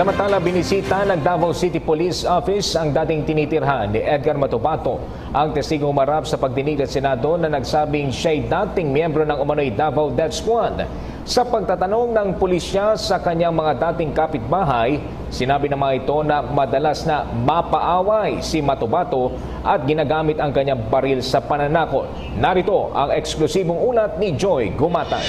Samantala, binisita ng Davao City Police Office ang dating tinitirhan ni Edgar Matubato. Ang testigo umarap sa pagdinig ng Senado na nagsabing siya'y dating miyembro ng umano'y Davao Death Squad. Sa pagtatanong ng pulisya sa kanyang mga dating kapitbahay, sinabi ng mga ito na madalas na mapaaway si Matubato at ginagamit ang kanyang baril sa pananakot. Narito ang eksklusibong ulat ni Joy Gumatay.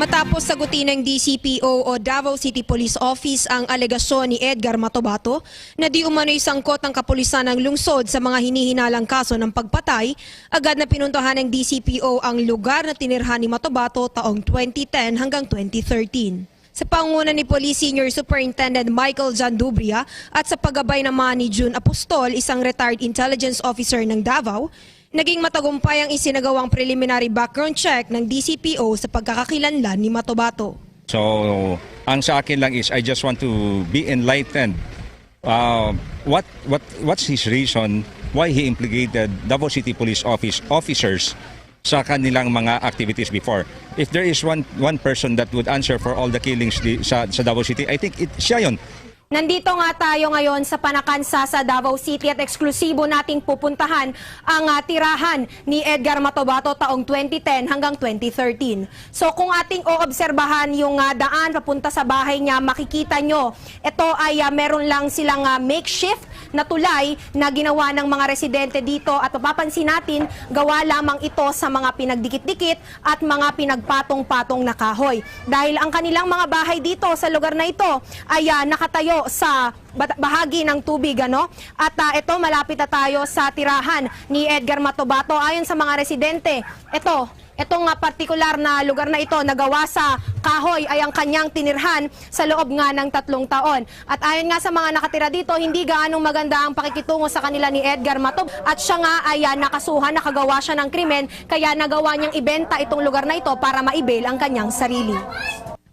Matapos sagutin ng DCPO o Davao City Police Office ang alegasyon ni Edgar Matobato na di umano'y sangkot ng kapulisan ng lungsod sa mga hinihinalang kaso ng pagpatay, agad na pinuntahan ng DCPO ang lugar na tinirhan ni Matobato taong 2010 hanggang 2013. Sa panguna ni Police Senior Superintendent Michael John Dubria at sa paggabay naman ni June Apostol, isang retired intelligence officer ng Davao, Naging matagumpay ang isinagawang preliminary background check ng DCPO sa pagkakakilanlan ni Matobato. So, ang sa akin lang is I just want to be enlightened. Uh, what what what's his reason why he implicated Davao City Police Office officers sa kanilang mga activities before? If there is one one person that would answer for all the killings di, sa sa Davao City, I think it siya 'yon. Nandito nga tayo ngayon sa Panakansa sa Davao City at eksklusibo nating pupuntahan ang ah, tirahan ni Edgar Matobato taong 2010 hanggang 2013. So kung ating oobserbahan yung ah, daan papunta sa bahay niya, makikita nyo, ito ay ah, meron lang silang makeshift na tulay na ginawa ng mga residente dito at mapapansin natin, gawa lamang ito sa mga pinagdikit-dikit at mga pinagpatong-patong na kahoy. Dahil ang kanilang mga bahay dito sa lugar na ito ay ah, nakatayo sa bahagi ng tubig ano at ah, ito malapit na tayo sa tirahan ni Edgar Matobato ayon sa mga residente ito itong nga partikular na lugar na ito nagawa sa kahoy ay ang kanyang tinirhan sa loob nga ng tatlong taon. At ayon nga sa mga nakatira dito, hindi gaanong maganda ang pakikitungo sa kanila ni Edgar Matob. At siya nga ay ah, nakasuhan, nakagawa siya ng krimen, kaya nagawa niyang ibenta itong lugar na ito para maibail ang kanyang sarili.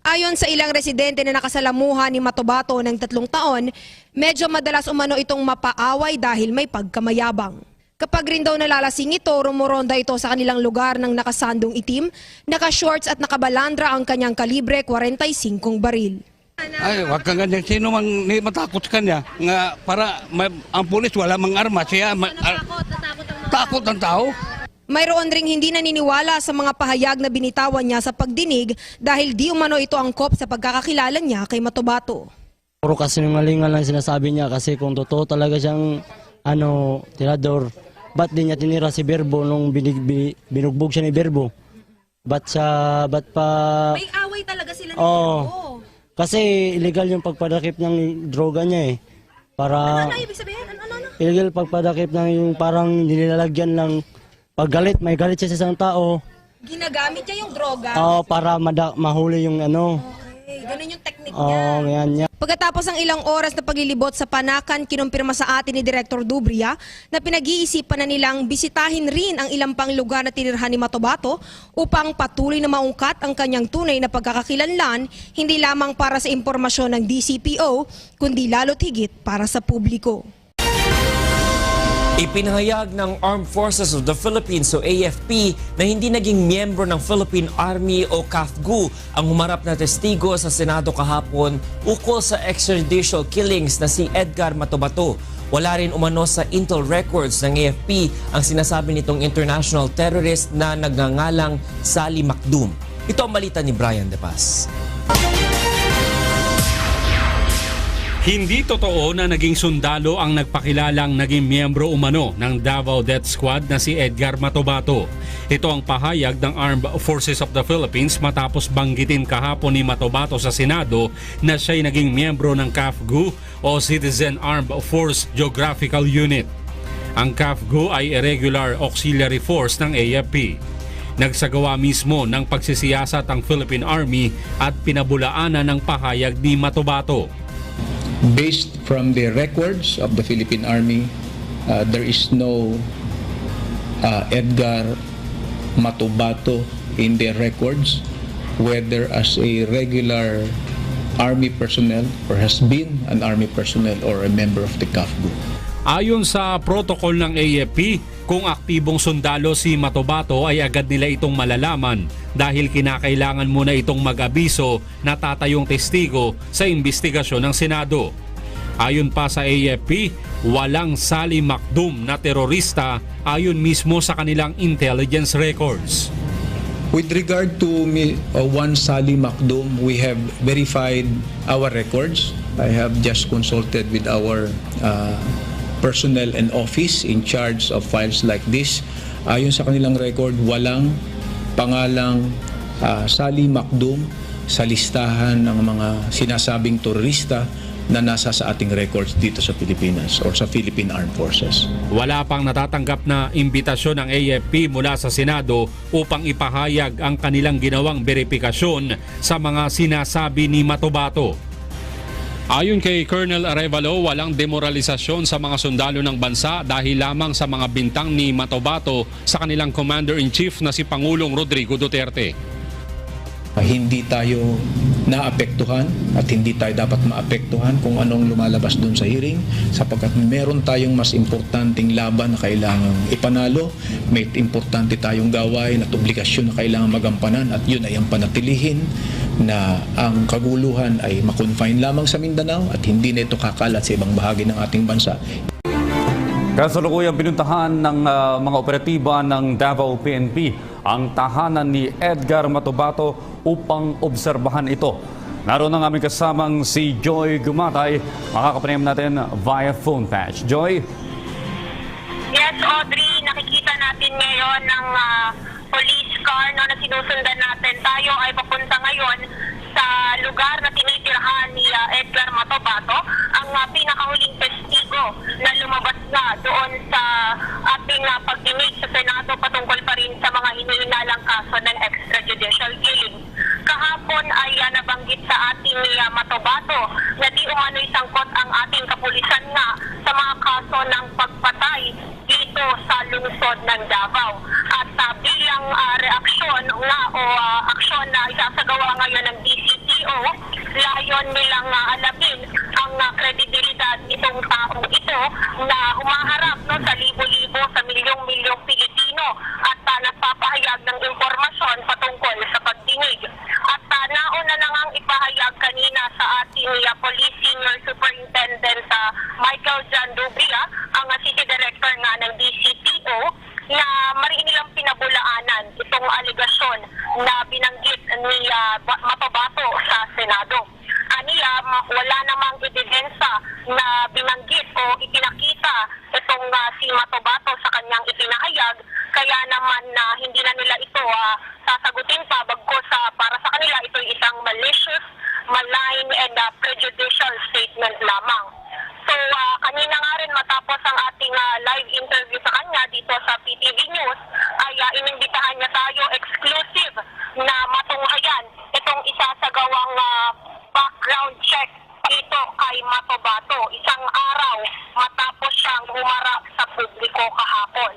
Ayon sa ilang residente na nakasalamuha ni Matobato ng tatlong taon, medyo madalas umano itong mapaaway dahil may pagkamayabang. Kapag rin daw nalalasing ito, rumuronda ito sa kanilang lugar ng nakasandong itim, naka-shorts at nakabalandra ang kanyang kalibre 45 baril. Ay, wag kang ganyan. Sino mang ni matakot sa kanya? Nga para ma- ang pulis wala mang arma. Siya ma- ar- takot ang tao. Mayroon ring hindi naniniwala sa mga pahayag na binitawan niya sa pagdinig dahil di umano ito angkop sa pagkakakilala niya kay Matobato. Puro kasinungalingan lang sinasabi niya kasi kung totoo talaga siyang ano, tirador, ba't di niya tinira si Berbo nung binig, bi- binugbog siya ni Berbo? Ba't siya, ba't pa... away talaga sila Oo. Kasi illegal yung pagpadakip ng droga niya eh. Para... ibig sabihin? Ano, ano, ano? Illegal pagpadakip ng yung parang nilalagyan lang pag galit, may galit siya sa isang tao. Ginagamit niya yung droga. Oo, para mada- mahuli yung ano. Okay, ganun yung technique Oo, ganyan niya. Pagkatapos ng ilang oras na paglilibot sa Panakan, kinumpirma sa atin ni Director Dubria na pinag-iisipan na nilang bisitahin rin ang ilang pang lugar na tinirhan ni Matobato upang patuloy na maungkat ang kanyang tunay na pagkakakilanlan, hindi lamang para sa impormasyon ng DCPO, kundi lalo't higit para sa publiko. Ipinahayag ng Armed Forces of the Philippines o AFP na hindi naging miyembro ng Philippine Army o CAFGU ang humarap na testigo sa Senado kahapon ukol sa extrajudicial killings na si Edgar Matobato. Wala rin umano sa intel records ng AFP ang sinasabi nitong international terrorist na nagngangalang Sally Macdum. Ito ang balita ni Brian De Paz. Hindi totoo na naging sundalo ang nagpakilalang naging miyembro umano ng Davao Death Squad na si Edgar Matobato. Ito ang pahayag ng Armed Forces of the Philippines matapos banggitin kahapon ni Matobato sa Senado na siya'y naging miyembro ng CAFGU o Citizen Armed Force Geographical Unit. Ang CAFGU ay irregular auxiliary force ng AFP. Nagsagawa mismo ng pagsisiyasat ang Philippine Army at pinabulaanan ng pahayag ni Matobato. Based from the records of the Philippine Army, uh, there is no uh, Edgar Matubato in their records, whether as a regular Army personnel or has been an Army personnel or a member of the CAFGU. Ayon sa protocol ng AFP, Kung aktibong sundalo si Matobato ay agad nila itong malalaman dahil kinakailangan muna itong mag-abiso na tatayong testigo sa investigasyon ng Senado. Ayon pa sa AFP, walang Sally Macdum na terorista ayon mismo sa kanilang intelligence records. With regard to uh, one Sally Macdum, we have verified our records. I have just consulted with our uh, personnel and office in charge of files like this. Ayon sa kanilang record, walang pangalang uh, Sally Macdum sa listahan ng mga sinasabing terorista na nasa sa ating records dito sa Pilipinas or sa Philippine Armed Forces. Wala pang natatanggap na imbitasyon ng AFP mula sa Senado upang ipahayag ang kanilang ginawang verifikasyon sa mga sinasabi ni Matobato. Ayon kay Colonel Arevalo, walang demoralisasyon sa mga sundalo ng bansa dahil lamang sa mga bintang ni Matobato sa kanilang Commander-in-Chief na si Pangulong Rodrigo Duterte. Uh, hindi tayo naapektuhan at hindi tayo dapat maapektuhan kung anong lumalabas doon sa hearing sapagkat meron tayong mas importanteng laban na kailangang ipanalo, may importante tayong gawain at obligasyon na kailangang magampanan at yun ay ang panatilihin na ang kaguluhan ay makonfine lamang sa Mindanao at hindi na ito kakalat sa ibang bahagi ng ating bansa. Kasalukuyang pinuntahan ng ah, mga operatiba ng Davao PNP ang tahanan ni Edgar Matobato upang obserbahan ito. Naroon ang aming kasamang si Joy Gumatay. Makakapanayam natin via phone patch. Joy? Yes, Audrey, nakikita natin ngayon ng ah, police car no, na sinusundan natin. Tayo ay papunta ngayon sa lugar na tinitirhan ni ah, Edgar Matobato, ang ah, pinakahuling testigo na lumabas na doon sa ating ah, pagdinig sa Senado patungkol pa rin sa mga hinihinalang kaso ng extrajudicial killing. Kahapon ay ah, nabanggit sa ating ah, Matobato na di umano'y sangkot ang ating kapulisan nga sa mga kaso ng pagpatay dito sa lungsod ng Davao. At ah, bilang ah, reaksyon nga o ah, aksyon na isasagawa ngayon ng DCPO, layon nilang ah, alamin ang ah, kredibilidad nitong taong ito na humaharap no, sa libo-libo sa milyong-milyong Pilipino at ah, nagpapahayag ng impormasyon patungkol sa pagdinig. At ah, nauna na ngang ipahayag kanina sa ating ah, Police Senior Superintendent ah, Michael John Dubria, Director nga ng DCPO, na mariin nilang pinabulaanan itong aligasyon na binanggit ni Ba- Matabato sa Senado. Aniya, wala namang ebidensya na binanggit o ipinakita itong ah, si Matobato sa kanyang ipinahayag, kaya naman na hindi na nila ito ah, sasagutin pa bagkos sa para sa kanila ito isang malicious, malign and ah, prejudicial statement lamang. So ah, kanina nga rin matapos ang ating ah, live interview sa kanya dito sa PTV News ay ah, inimbitahan niya tayo exclusive na matunghayan itong isasagawang ah, background check dito kay Matobato isang araw matapos siyang humarap sa publiko kahapon.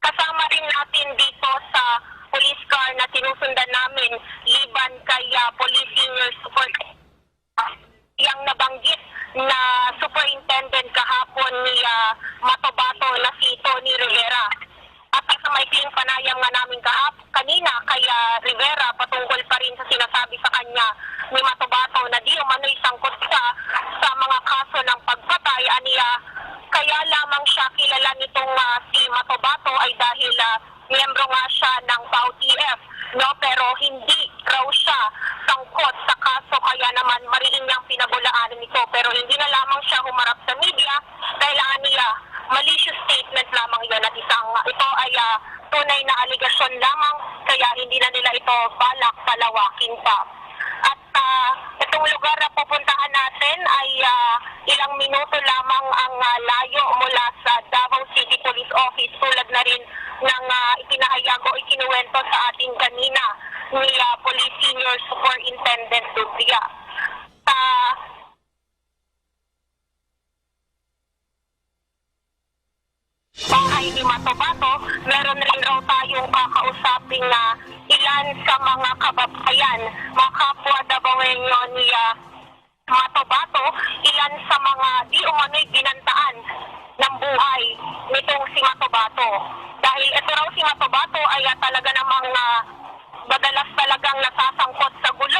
Kasama rin natin dito sa police car na sinusundan namin liban kay ah, Police Senior Super yang nabanggit na superintendent kahapon ni ah, Matobato na si Tony Rivera. At sa maikling panayam nga namin kahap, kanina kay ah, Rivera patungkol pa rin sa sinasabi sa kanya ni Matobato na di umano'y sangkot siya sa mga kaso ng pagpatay aniya. Kaya lamang siya kilala nitong ah, si Matobato ay dahil ah, miyembro nga siya ng PAO-TF no? Pero hindi raw siya sangkot sa kaso kaya naman mariin niyang pinabulaanan nito. Pero hindi na lamang siya humarap sa media dahil niya malicious statement lamang yun at isang ito ay ah, tunay na aligasyon lamang kaya hindi na nila ito balak palawakin pa ah, itong lugar na pupuntahan natin ay ah, ilang minuto lamang ang ah, layo mula sa Davao City Police Office tulad na rin ng uh, ipinahayag o ikinuwento sa ating kanina ni ah, Police Senior Superintendent Dubria. Sa bahay ni Matobato, meron rin raw tayong kakausaping na yan sa mga kababayan, mga kapwa Dabawenyo ni uh, Matobato, ilan sa mga di umano'y binantaan ng buhay nitong si Matobato. Dahil ito raw si Matobato ay talaga namang uh, madalas talagang nasasangkot sa gulo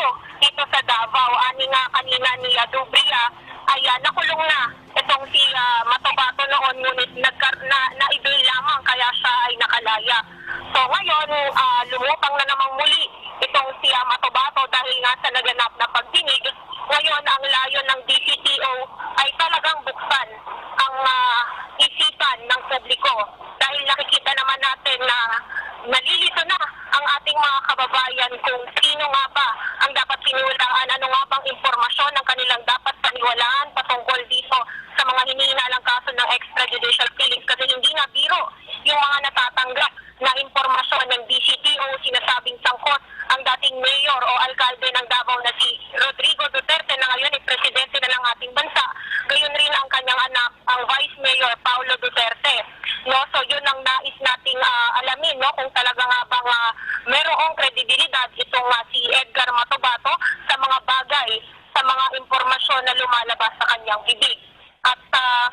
yun ang nais nating uh, alamin, no? kung talaga nga bang uh, merong kredibilidad itong uh, si Edgar Matobato sa mga bagay, sa mga impormasyon na lumalabas sa kanyang bibig. At uh,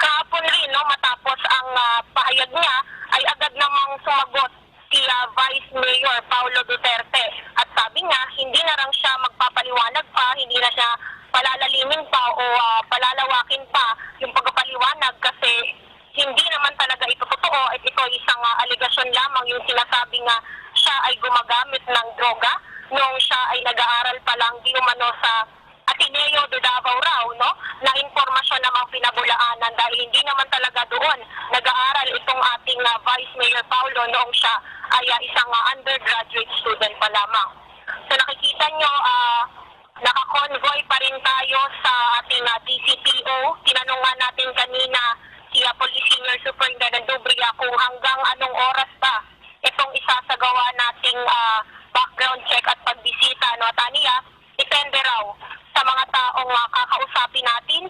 kahapon rin, no, matapos ang uh, pahayag niya, ay agad namang sumagot si uh, Vice Mayor Paulo Duterte. At sabi niya, hindi na lang siya magpapaliwanag pa, hindi na siya palalalimin pa o uh, palalawak yung sinasabi nga siya ay gumagamit ng droga nung siya ay nag-aaral pa lang di umano sa Ateneo de Davao raw, no? Na informasyon namang pinabulaanan dahil hindi naman talaga doon nag-aaral itong ating uh, Vice Mayor Paulo noong siya ay uh, isang uh, undergraduate student pa lamang. So nakikita nyo, uh, naka-convoy pa rin tayo sa ating uh, DCPO. Tinanong nga natin kanina si uh, Police Senior Superintendent Dubria kung hanggang anong oras ba itong isasagawa nating uh, background check at pagbisita no at aniya depende raw sa mga taong uh, kakausapin natin.